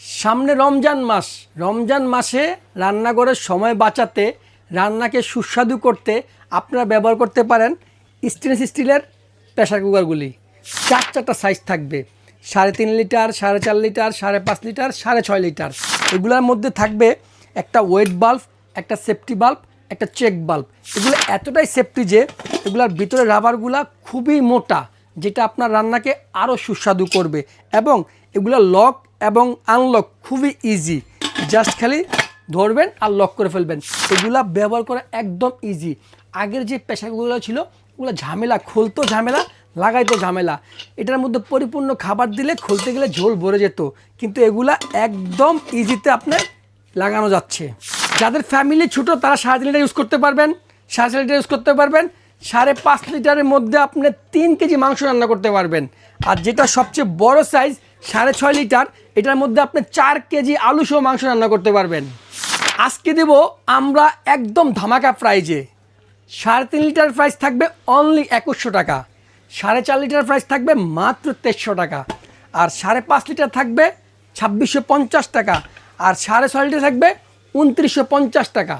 সামনে রমজান মাস। রমজান মাসে রান্নাঘরের সময় বাঁচাতে, রান্নাকে সুস্বাদু করতে আপনারা ব্যবহার করতে পারেন স্টেনলেস স্টিলের প্রেশার কুকারগুলি। চার চারটা সাইজ থাকবে। সাড়ে তিন লিটার, সাড়ে চার লিটার, সাড়ে পাঁচ লিটার, সাড়ে ছয় লিটার। এগুলোর মধ্যে থাকবে একটা ওয়েট বাল্ব একটা সেফটি বাল্ব একটা চেক বাল্ব এগুলো এতটাই সেফটি যে এগুলোর ভিতরে রাবারগুলা খুবই মোটা, যেটা আপনার রান্নাকে আরও সুস্বাদু করবে। এবং এগুলো লক এবং আনলক খুবই ইজি জাস্ট খালি ধরবেন আর লক করে ফেলবেন। এগুলা ব্যবহার করা একদম ইজি আগের যে পেশাগুলো ছিল, ওগুলো ঝামেলা, খুলতো ঝামেলা, লাগাইতো ঝামেলা। এটার মধ্যে পরিপূর্ণ খাবার দিলে খুলতে গেলে ঝোল ভরে যেত। কিন্তু এগুলা একদম ইজিতে আপনার লাগানো যাচ্ছে। যাদের ফ্যামিলি ছোট, তারা সাড়ে তিন লিটার ইউজ করতে পারবেন। সাড়ে চার লিটার ইউজ করতে পারবেন। সাড়ে পাঁচ লিটারের মধ্যে আপনি তিন কেজি মাংস রান্না করতে পারবেন। আর যেটা সবচেয়ে বড় সাইজ সাড়ে ছয় লিটার, এটার মধ্যে আপনি চার কেজি আলু সহ মাংস রান্না করতে পারবেন। আজকে দেব আমরা একদম ধামাকা প্রাইজে সাড়ে তিন লিটার প্রাইস থাকবে অনলি একুশশো টাকা। সাড়ে চার লিটার প্রাইস থাকবে মাত্র তেইশশো টাকা। আর সাড়ে পাঁচ লিটার থাকবে ছাব্বিশশো পঞ্চাশ টাকা। আর সাড়ে ছয় লিটার থাকবে উনত্রিশশো পঞ্চাশ টাকা।